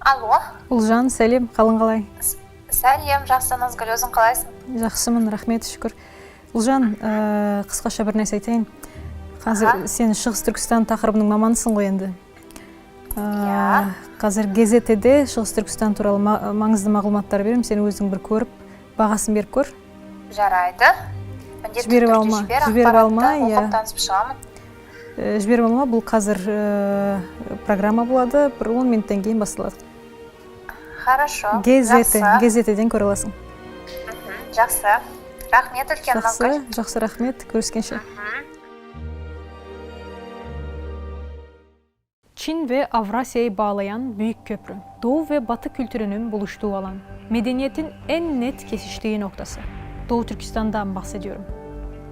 алло. Ұлжан сәлем қалың қалай? Сәлем жақсы назгүл өзің қалайсың? Жақсымын рахмет шүкір. Ұлжан ә, қысқаша бір нәрсе айтайын. Қазір сен шығыс түркістан тақырыбының маманысың ғой енді. Ә, қазір газетеде шығыс түркістан туралы ма- маңызды мағлұматтар беремін. Сен өзің бір көріп бағасын беріп көр. Жарайды. Міндетті Жіберіп алма, жібер, жіберіп алма, иә. танысып шығамын. Ә, жіберіп алма бұл қазір ә, программа болады. Бір он минуттан кейін басталады. хорошо газеті жақсы газетеден көре аласың Мгм, жақсы рахмет үлкен жақсы назгүл жақсы рахмет көріскенше Мгм. Çin ve Avrasya'yı bağlayan büyük köprü. Doğu ve Batı kültürünün buluştuğu alan. Medeniyetin en net kesiştiği noktası. Doğu Türkistan'dan bahsediyorum.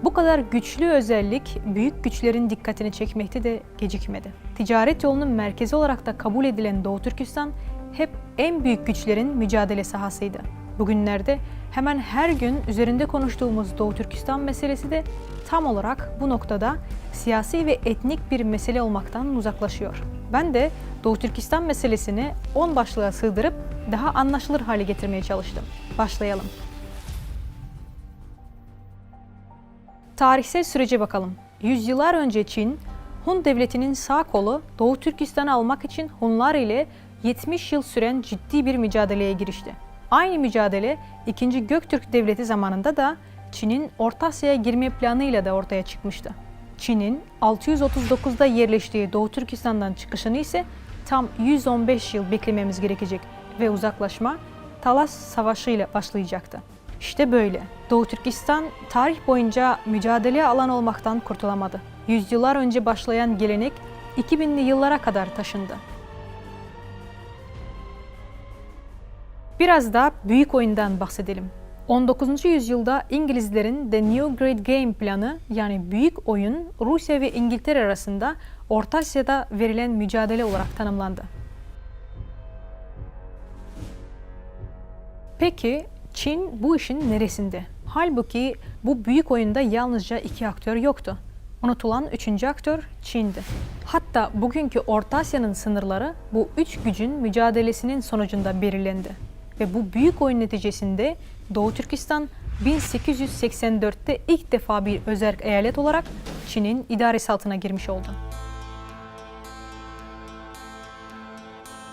Bu kadar güçlü özellik büyük güçlerin dikkatini çekmekte de gecikmedi. Ticaret yolunun merkezi olarak da kabul edilen Doğu Türkistan hep en büyük güçlerin mücadele sahasıydı. Bugünlerde hemen her gün üzerinde konuştuğumuz Doğu Türkistan meselesi de tam olarak bu noktada siyasi ve etnik bir mesele olmaktan uzaklaşıyor. Ben de Doğu Türkistan meselesini 10 başlığa sığdırıp daha anlaşılır hale getirmeye çalıştım. Başlayalım. Tarihsel sürece bakalım. Yüzyıllar önce Çin, Hun devletinin sağ kolu Doğu Türkistan'ı almak için Hunlar ile 70 yıl süren ciddi bir mücadeleye girişti. Aynı mücadele 2. Göktürk Devleti zamanında da Çin'in Orta Asya'ya girme planıyla da ortaya çıkmıştı. Çin'in 639'da yerleştiği Doğu Türkistan'dan çıkışını ise tam 115 yıl beklememiz gerekecek ve uzaklaşma Talas Savaşı ile başlayacaktı. İşte böyle. Doğu Türkistan tarih boyunca mücadele alan olmaktan kurtulamadı. Yüzyıllar önce başlayan gelenek 2000'li yıllara kadar taşındı. Biraz da büyük oyundan bahsedelim. 19. yüzyılda İngilizlerin The New Great Game planı yani büyük oyun Rusya ve İngiltere arasında Orta Asya'da verilen mücadele olarak tanımlandı. Peki Çin bu işin neresinde? Halbuki bu büyük oyunda yalnızca iki aktör yoktu. Unutulan üçüncü aktör Çin'di. Hatta bugünkü Orta Asya'nın sınırları bu üç gücün mücadelesinin sonucunda belirlendi. Ve bu büyük oyun neticesinde Doğu Türkistan 1884'te ilk defa bir özerk eyalet olarak Çin'in idaresi altına girmiş oldu.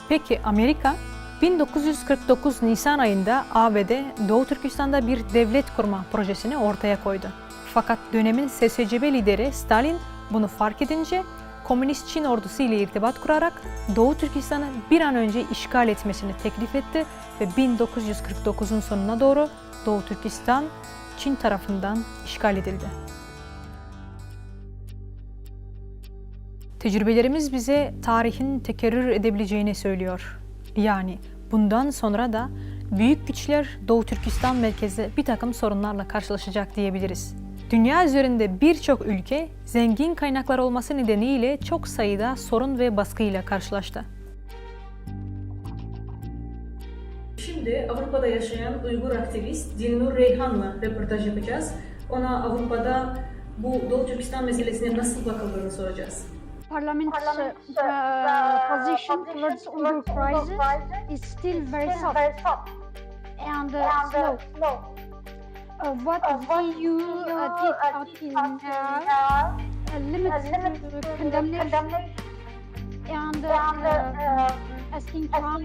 Peki Amerika? 1949 Nisan ayında ABD Doğu Türkistan'da bir devlet kurma projesini ortaya koydu. Fakat dönemin SSCB lideri Stalin bunu fark edince Komünist Çin ordusu ile irtibat kurarak Doğu Türkistan'ı bir an önce işgal etmesini teklif etti ve 1949'un sonuna doğru Doğu Türkistan Çin tarafından işgal edildi. Tecrübelerimiz bize tarihin tekerrür edebileceğini söylüyor. Yani bundan sonra da büyük güçler Doğu Türkistan merkezde bir takım sorunlarla karşılaşacak diyebiliriz. Dünya üzerinde birçok ülke zengin kaynaklar olması nedeniyle çok sayıda sorun ve baskıyla karşılaştı. Şimdi Avrupa'da yaşayan Uygur aktivist Dilnur Reyhan'la röportaj yapacağız. Ona Avrupa'da bu Doğu Türkistan meselesine nasıl bakıldığını soracağız. Parliament's uh, uh, position towards Uyghur crisis is still very soft and uh, slow. Uh, what the you uh, did out in uh, uh, limits uh, condemnation and uh, uh, asking China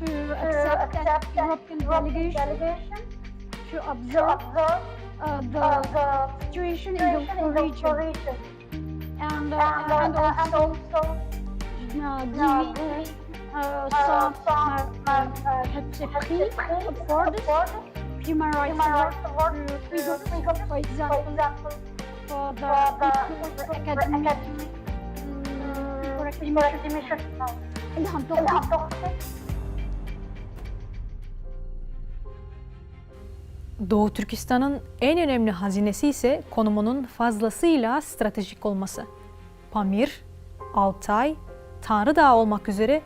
to accept that European delegation to observe uh, the situation in the region. and, uh, and also uh, giving uh, some uh, uh, let's for this human rights work to Uyghurs, for example, for the Uyghur Academy, um, Uyghur Academy İlham Tohti. Doğu Türkistan'ın en önemli hazinesi ise konumunun fazlasıyla stratejik olması. Pamir, Altay, Tanrı Dağı olmak üzere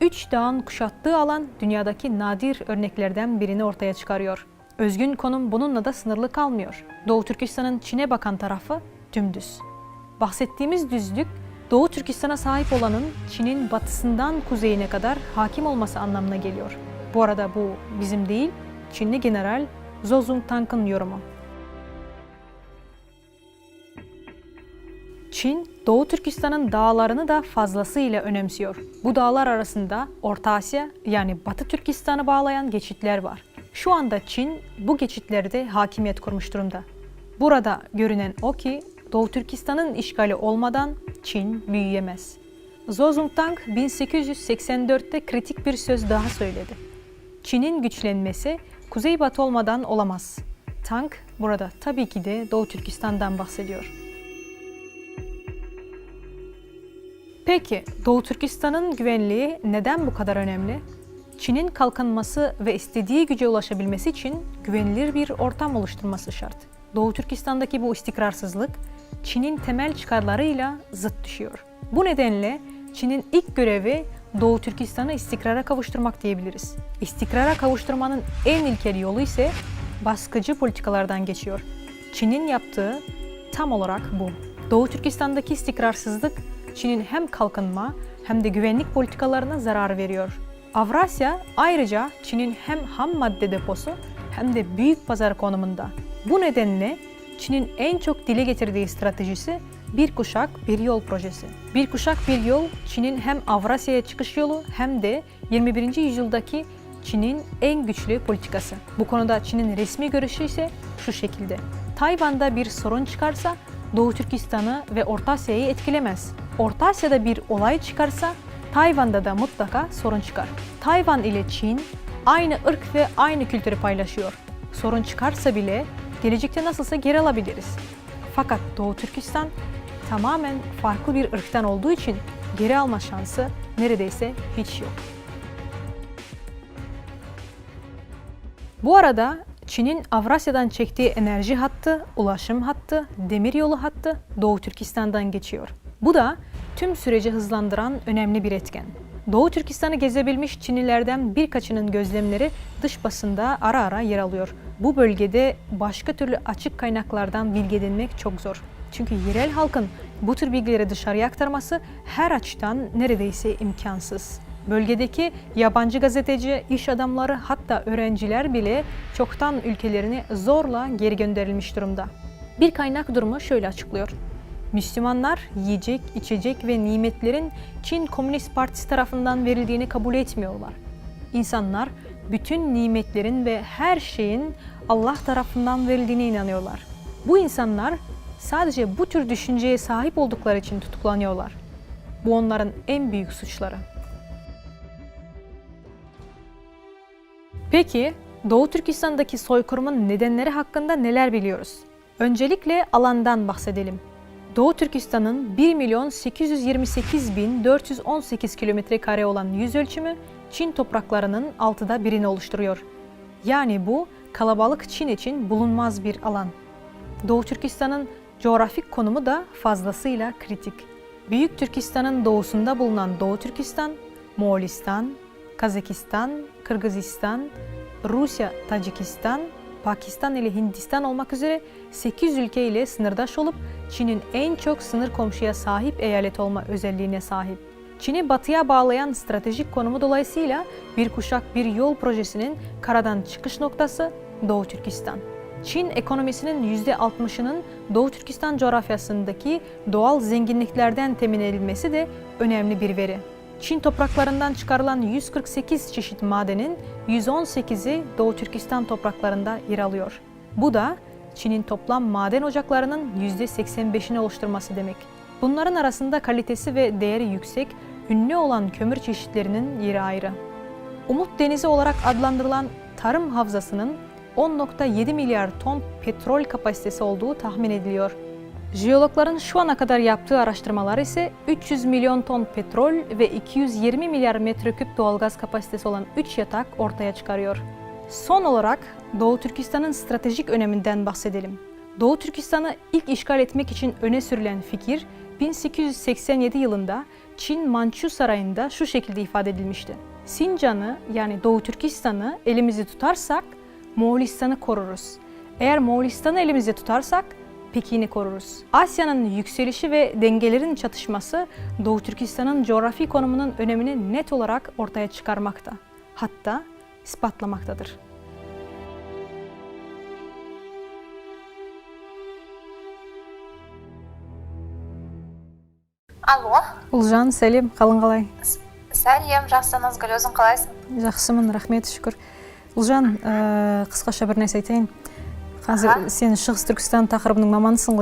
üç dağın kuşattığı alan dünyadaki nadir örneklerden birini ortaya çıkarıyor. Özgün konum bununla da sınırlı kalmıyor. Doğu Türkistan'ın Çin'e bakan tarafı dümdüz. Bahsettiğimiz düzlük Doğu Türkistan'a sahip olanın Çin'in batısından kuzeyine kadar hakim olması anlamına geliyor. Bu arada bu bizim değil, Çinli General Zhou Tank'ın yorumu. Çin, Doğu Türkistan'ın dağlarını da fazlasıyla önemsiyor. Bu dağlar arasında Orta Asya yani Batı Türkistan'ı bağlayan geçitler var. Şu anda Çin bu geçitlerde hakimiyet kurmuş durumda. Burada görünen o ki Doğu Türkistan'ın işgali olmadan Çin büyüyemez. Zhou 1884'te kritik bir söz daha söyledi. Çin'in güçlenmesi kuzeybatı olmadan olamaz. Tank burada tabii ki de Doğu Türkistan'dan bahsediyor. Peki Doğu Türkistan'ın güvenliği neden bu kadar önemli? Çin'in kalkınması ve istediği güce ulaşabilmesi için güvenilir bir ortam oluşturması şart. Doğu Türkistan'daki bu istikrarsızlık Çin'in temel çıkarlarıyla zıt düşüyor. Bu nedenle Çin'in ilk görevi Doğu Türkistan'ı istikrara kavuşturmak diyebiliriz. İstikrara kavuşturmanın en ilkel yolu ise baskıcı politikalardan geçiyor. Çin'in yaptığı tam olarak bu. Doğu Türkistan'daki istikrarsızlık Çin'in hem kalkınma hem de güvenlik politikalarına zarar veriyor. Avrasya ayrıca Çin'in hem ham madde deposu hem de büyük pazar konumunda. Bu nedenle Çin'in en çok dile getirdiği stratejisi bir kuşak bir yol projesi. Bir kuşak bir yol Çin'in hem Avrasya'ya çıkış yolu hem de 21. yüzyıldaki Çin'in en güçlü politikası. Bu konuda Çin'in resmi görüşü ise şu şekilde. Tayvan'da bir sorun çıkarsa Doğu Türkistan'ı ve Orta Asya'yı etkilemez. Orta Asya'da bir olay çıkarsa Tayvan'da da mutlaka sorun çıkar. Tayvan ile Çin aynı ırk ve aynı kültürü paylaşıyor. Sorun çıkarsa bile gelecekte nasılsa geri alabiliriz. Fakat Doğu Türkistan tamamen farklı bir ırktan olduğu için geri alma şansı neredeyse hiç yok. Bu arada Çin'in Avrasya'dan çektiği enerji hattı, ulaşım hattı, demiryolu hattı Doğu Türkistan'dan geçiyor. Bu da tüm süreci hızlandıran önemli bir etken. Doğu Türkistan'ı gezebilmiş Çinlilerden birkaçının gözlemleri dış basında ara ara yer alıyor. Bu bölgede başka türlü açık kaynaklardan bilgi edinmek çok zor. Çünkü yerel halkın bu tür bilgileri dışarıya aktarması her açıdan neredeyse imkansız. Bölgedeki yabancı gazeteci, iş adamları hatta öğrenciler bile çoktan ülkelerine zorla geri gönderilmiş durumda. Bir kaynak durumu şöyle açıklıyor. Müslümanlar yiyecek, içecek ve nimetlerin Çin Komünist Partisi tarafından verildiğini kabul etmiyorlar. İnsanlar bütün nimetlerin ve her şeyin Allah tarafından verildiğine inanıyorlar. Bu insanlar sadece bu tür düşünceye sahip oldukları için tutuklanıyorlar. Bu onların en büyük suçları. Peki Doğu Türkistan'daki soykırımın nedenleri hakkında neler biliyoruz? Öncelikle alandan bahsedelim. Doğu Türkistan'ın 1 milyon 828 bin 418 kilometre kare olan yüz ölçümü Çin topraklarının altıda birini oluşturuyor. Yani bu kalabalık Çin için bulunmaz bir alan. Doğu Türkistan'ın coğrafik konumu da fazlasıyla kritik. Büyük Türkistan'ın doğusunda bulunan Doğu Türkistan, Moğolistan, Kazakistan, Kırgızistan, Rusya, Tacikistan, Pakistan ile Hindistan olmak üzere 8 ülke ile sınırdaş olup Çin'in en çok sınır komşuya sahip eyalet olma özelliğine sahip. Çin'i batıya bağlayan stratejik konumu dolayısıyla bir kuşak bir yol projesinin karadan çıkış noktası Doğu Türkistan. Çin ekonomisinin %60'ının Doğu Türkistan coğrafyasındaki doğal zenginliklerden temin edilmesi de önemli bir veri. Çin topraklarından çıkarılan 148 çeşit madenin 118'i Doğu Türkistan topraklarında yer alıyor. Bu da Çin'in toplam maden ocaklarının %85'ini oluşturması demek. Bunların arasında kalitesi ve değeri yüksek, ünlü olan kömür çeşitlerinin yeri ayrı. Umut Denizi olarak adlandırılan tarım havzasının 10.7 milyar ton petrol kapasitesi olduğu tahmin ediliyor. Jeologların şu ana kadar yaptığı araştırmalar ise 300 milyon ton petrol ve 220 milyar metreküp doğalgaz kapasitesi olan 3 yatak ortaya çıkarıyor. Son olarak Doğu Türkistan'ın stratejik öneminden bahsedelim. Doğu Türkistan'ı ilk işgal etmek için öne sürülen fikir 1887 yılında Çin Mançu Sarayı'nda şu şekilde ifade edilmişti. Sincan'ı yani Doğu Türkistan'ı elimizi tutarsak Moğolistan'ı koruruz. Eğer Moğolistan'ı elimizde tutarsak Pekin'i koruruz. Asya'nın yükselişi ve dengelerin çatışması Doğu Türkistan'ın coğrafi konumunun önemini net olarak ortaya çıkarmakta. Hatta ispatlamaktadır. алло Улжан, сәлем, қалың қалай? сәлем жақсы назгүл өзің қалайсың Жақсымын, рахмет, шүкір. Ұлжан, ә, қысқаша бір нәрсе айтайын. Қазір сен Шығыс Түркістан тақырыбының маманысың ғой.